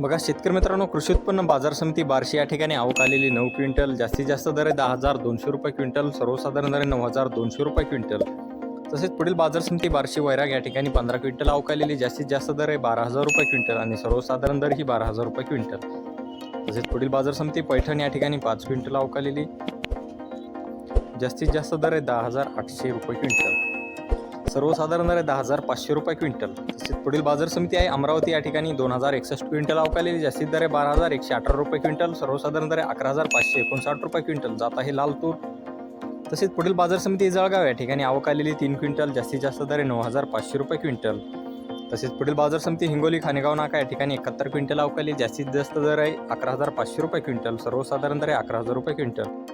बघा शेतकरी मित्रांनो कृषी उत्पन्न बाजार समिती बारशे या ठिकाणी आवक आलेली नऊ क्विंटल जास्तीत जास्त दर आहे दहा हजार दोनशे रुपये क्विंटल सर्वसाधारण दर आहे नऊ हजार दोनशे रुपये क्विंटल. तसेच पुढील बाजार समिती बारशी वैराग या ठिकाणी पंधरा क्विंटल आवक आलेली जास्तीत जास्त दर आहे बारा हजार रुपये क्विंटल आणि सर्वसाधारण दर ही बारा हजार रुपये क्विंटल. तसेच पुढील बाजार समिती पैठण या ठिकाणी पाच क्विंटल आवक आलेली जास्तीत जास्त दर आहे दहा हजार आठशे रुपये क्विंटल. सर्वसाधारण दहा हजार पाचशे रुपये क्विंटल. तसेच पुढील बाजार समिती आहे अमरावती. या ठिकाणी दोन हजार एकसष्ट क्विंटल अवकालेली जास्तीत दर आहे बारा हजार एकशे अठरा रुपये क्विंटल सर्वसाधारण दर आहे अकरा हजार पाचशे एकोणसाठ रुपये क्विंटल. जात आहे लाल तूर तसेच पुढील बाजार समिती जळगाव. या ठिकाणी आवकलेली तीन क्विंटल जास्तीत जास्त दर आहे नऊ हजार पाचशे रुपये क्विंटल. तसेच पुढील बाजार समिती हिंगोली खानेगाव नाका या ठिकाणी एकाहत्तर क्विंटल अवकाली जास्तीत जास्त दर आहे अकरा हजार पाचशे रुपये क्विंटल सर्वसाधारण दर आहे अकरा हजार रुपये क्विंटल.